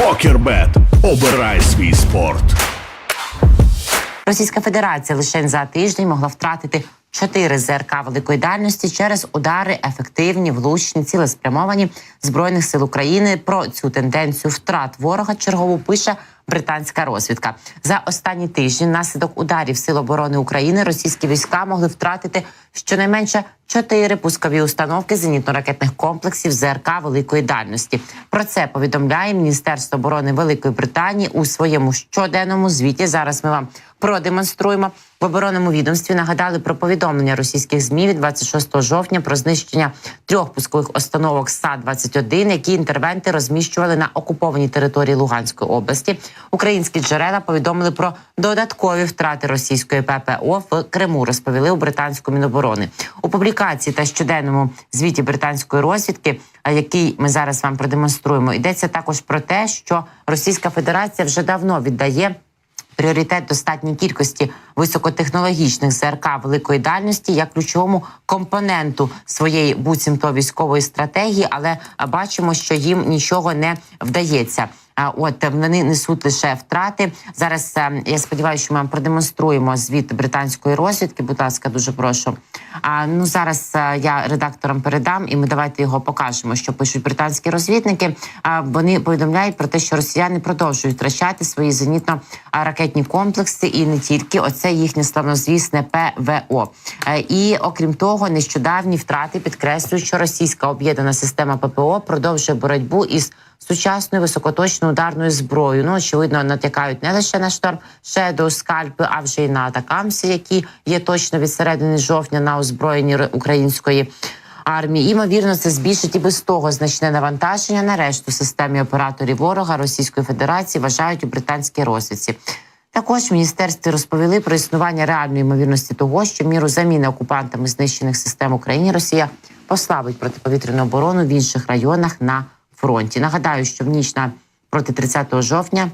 Покербет. Обирай свій спорт. Російська Федерація лише за тиждень могла втратити чотири ЗРК великої дальності через удари, ефективні, влучні, цілеспрямовані збройних сил України. Про цю тенденцію втрат ворога чергово пише британська розвідка. За останні тижні внаслідок ударів сил оборони України російські війська могли втратити щонайменше чотири пускові установки зенітно-ракетних комплексів ЗРК великої дальності. Про це повідомляє Міністерство оборони Великої Британії у своєму щоденному звіті. Зараз ми вам продемонструємо в оборонному відомстві. Нагадали про повідомлення російських змі від 26 жовтня про знищення трьох пускових установок СА-21, які інтервенти розміщували на окупованій території Луганської області. Українські джерела повідомили про додаткові втрати російської ППО в Криму. Розповіли у британську міноборони у публікації та щоденному звіті британської розвідки, який ми зараз вам продемонструємо. Йдеться також про те, що Російська Федерація вже давно віддає. Пріоритет достатній кількості високотехнологічних ЗРК великої дальності як ключовому компоненту своєї буцімто військової стратегії, але бачимо, що їм нічого не вдається. От вони несуть лише втрати. Зараз е, я сподіваюся, що ми продемонструємо звіт британської розвідки. Будь ласка, дуже прошу. А ну зараз е, я редакторам передам, і ми давайте його покажемо, що пишуть британські розвідники. А вони повідомляють про те, що росіяни продовжують втрачати свої зенітно-ракетні комплекси, і не тільки оце їхнє славнозвісне ПВО. Е, І окрім того, нещодавні втрати підкреслюють, що російська об'єднана система ППО продовжує боротьбу із сучасною високоточною ударною зброєю. Ну очевидно, натякають не лише на шторм Shadow, скальпи, а вже й на атакамси, які є точно від середини жовтня на озброєнні української. Армії Імовірно, це збільшить і без того значне навантаження на решту системі операторів ворога Російської Федерації вважають у британській розвідці. Також в міністерстві розповіли про існування реальної ймовірності того, що міру заміни окупантами знищених систем України Росія послабить протиповітряну оборону в інших районах на фронті. Нагадаю, що в ніч на проти 30 жовтня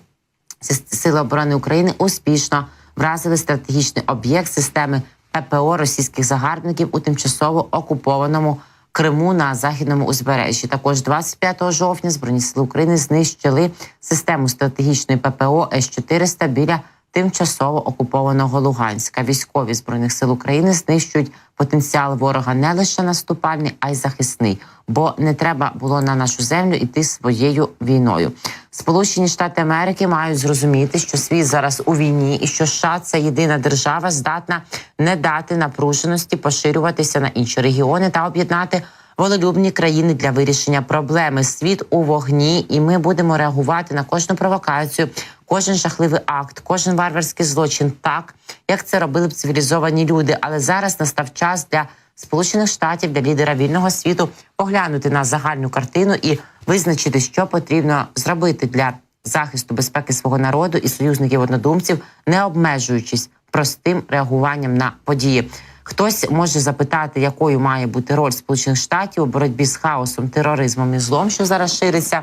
Сили оборони України успішно вразили стратегічний об'єкт системи ППО російських загарбників у тимчасово окупованому Криму на західному узбережжі. Також 25 жовтня Збройні сили України знищили систему стратегічної ППО С-400 біля тимчасово окупованого Луганська. Військові збройних сил України знищують потенціал ворога не лише наступальний, а й захисний, бо не треба було на нашу землю йти своєю війною. Сполучені Штати Америки мають зрозуміти, що світ зараз у війні, і що США – це єдина держава, здатна не дати напруженості поширюватися на інші регіони та об'єднати волелюбні країни для вирішення проблеми. Світ у вогні, і ми будемо реагувати на кожну провокацію, кожен жахливий акт, кожен варварський злочин, так як це робили б цивілізовані люди. Але зараз настав час для Сполучених Штатів для лідера вільного світу поглянути на загальну картину і визначити, що потрібно зробити для захисту безпеки свого народу і союзників однодумців, не обмежуючись простим реагуванням на події. Хтось може запитати, якою має бути роль Сполучених Штатів у боротьбі з хаосом, тероризмом і злом, що зараз шириться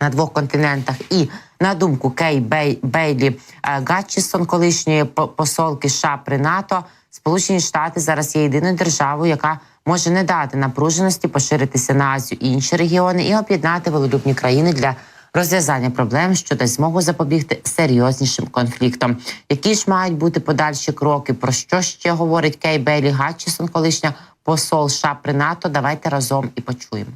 на двох континентах. І на думку Кей Бей, Бейлі е, Гатчісон, колишньої посолки США при НАТО, Сполучені Штати зараз є єдиною державою, яка може не дати напруженості поширитися на Азію і інші регіони і об'єднати волелюбні країни для розв'язання проблем, що дасть змогу запобігти серйознішим конфліктам. Які ж мають бути подальші кроки? Про що ще говорить Кей Бейлі Гатчісон, колишня посол США при НАТО? Давайте разом і почуємо.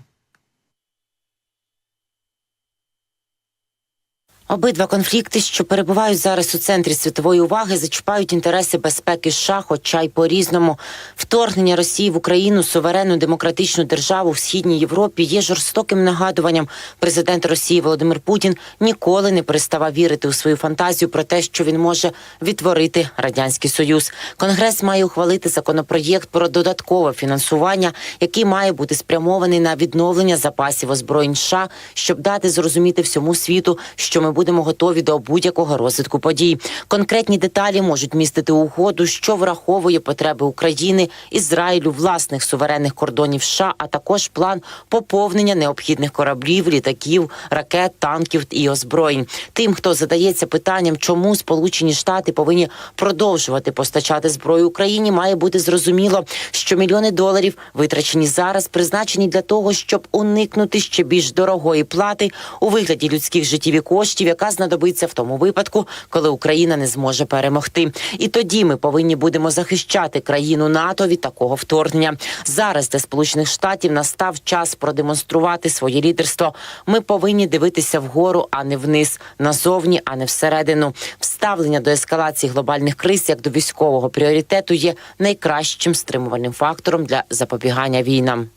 Обидва конфлікти, що перебувають зараз у центрі світової уваги, зачіпають інтереси безпеки США, хоча й по різному. Вторгнення Росії в Україну, суверенну демократичну державу в східній Європі, є жорстоким нагадуванням. Президент Росії Володимир Путін ніколи не переставав вірити у свою фантазію про те, що він може відтворити радянський союз. Конгрес має ухвалити законопроєкт про додаткове фінансування, який має бути спрямований на відновлення запасів озброєнь США, щоб дати зрозуміти всьому світу, що ми будемо готові до будь-якого розвитку подій. Конкретні деталі можуть містити угоду, що враховує потреби України, Ізраїлю, власних суверенних кордонів США, а також план поповнення необхідних кораблів, літаків, ракет, танків і озброєнь. Тим, хто задається питанням, чому Сполучені Штати повинні продовжувати постачати зброю Україні, має бути зрозуміло, що мільйони доларів витрачені зараз, призначені для того, щоб уникнути ще більш дорогої плати у вигляді людських життів і коштів, яка знадобиться в тому випадку, коли Україна не зможе перемогти. І тоді ми повинні будемо захищати країну НАТО від такого вторгнення. Зараз для сполучених штатів настав час продемонструвати своє лідерство. Ми повинні дивитися вгору, а не вниз, назовні, а не всередину. Вставлення до ескалації глобальних криз як до військового пріоритету є найкращим стримувальним фактором для запобігання війнам.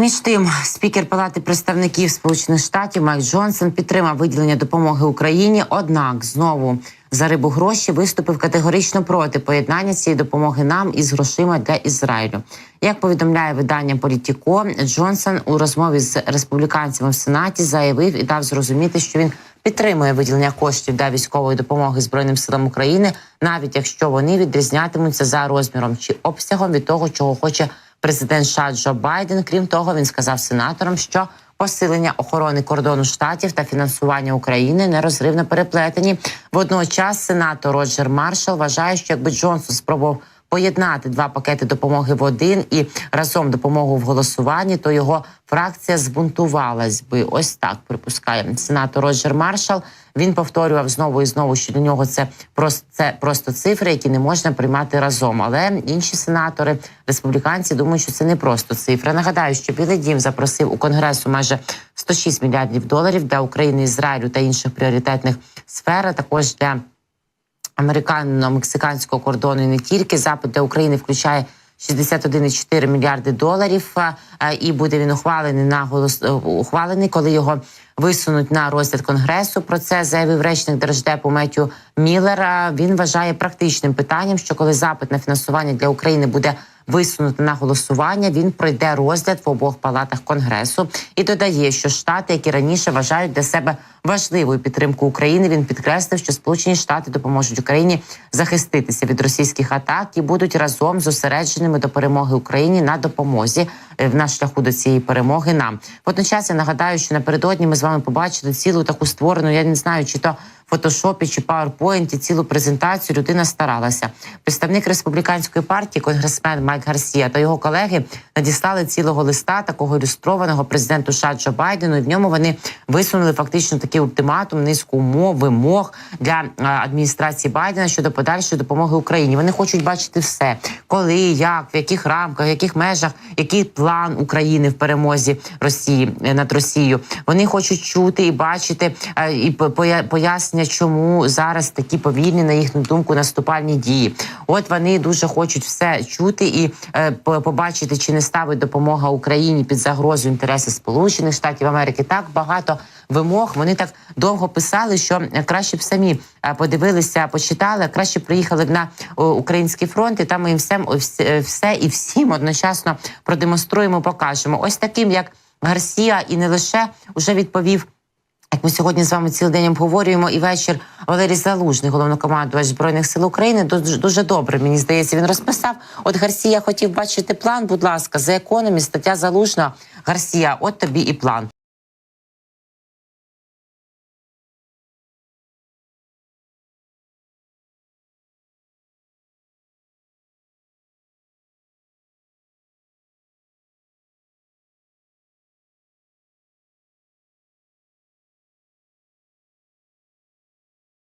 Між тим, спікер Палати представників Сполучених Штатів Майк Джонсон підтримав виділення допомоги Україні. Однак знову за рибу гроші виступив категорично проти поєднання цієї допомоги нам із грошима для Ізраїлю. Як повідомляє видання Політіко, Джонсон у розмові з республіканцями в Сенаті заявив і дав зрозуміти, що він підтримує виділення коштів для військової допомоги Збройним силам України, навіть якщо вони відрізнятимуться за розміром чи обсягом від того, чого хоче президент США Джо Байден. Крім того, він сказав сенаторам, що посилення охорони кордону штатів та фінансування України нерозривно переплетені. Водночас сенатор Роджер Маршал вважає, що якби Джонсон спробував поєднати два пакети допомоги в один і разом допомогу в голосуванні, то його фракція збунтувалась би. Ось так припускає сенатор Роджер Маршал. Він повторював знову і знову, що для нього це просто це просто цифри, які не можна приймати разом. Але інші сенатори, республіканці, думають, що це не просто цифра. Нагадаю, що Білий Дім запросив у конгресу майже 106 мільярдів доларів для України, Ізраїлю та інших пріоритетних сфер. а Також для американо-мексиканського кордону і не тільки запит для України включає 61,4 мільярди доларів. А, І буде він ухвалений на голос е, ухвалений, коли його висунуть на розгляд конгресу. Про це заявив речник держдепу Меттю Міллер. Він вважає практичним питанням, що коли запит на фінансування для України буде висунути на голосування, він пройде розгляд в обох палатах конгресу і додає, що штати, які раніше вважають для себе важливою підтримку України, він підкреслив, що Сполучені Штати допоможуть Україні захиститися від російських атак і будуть разом зосередженими до перемоги Україні на допомозі е, на шляху до цієї перемоги. Нам водночас я нагадаю, що напередодні ми з вами побачили цілу таку створену. Я не знаю, чи то фотошопі чи пауерпоінті цілу презентацію людина старалася. Представник республіканської партії, конгресмен Майк Гарсія та його колеги надіслали цілого листа такого ілюстрованого президенту США Джо Байдену. І в ньому вони висунули фактично такий ультиматум, низку умов, вимог для е, адміністрації Байдена щодо подальшої допомоги Україні. Вони хочуть бачити все, коли, як, в яких рамках, в яких межах, який план України в перемозі Росії е, над Росією. Вони хочуть чути і бачити е, і по- поя- пояснення, чому зараз такі повільні, на їхню думку, наступальні дії. От вони дуже хочуть все чути і е, побачити, чи не ставить допомога Україні під загрозу інтереси Сполучених Штатів Америки. Так багато вимог. Вони так довго писали, що е, краще б самі е, подивилися, почитали, краще приїхали б на український фронт, і там їм все, все, все і всім одночасно продемонструємо, покажемо. Ось таким, як Гарсія, і не лише вже відповів. Як ми сьогодні з вами цілий день обговорюємо і вечір Валерій Залужний, головнокомандувач збройних сил України, дуже, дуже добре. Мені здається, він розписав. От Гарсія хотів бачити план. Будь ласка, за економі стаття Залужна. Гарсія, от тобі і план.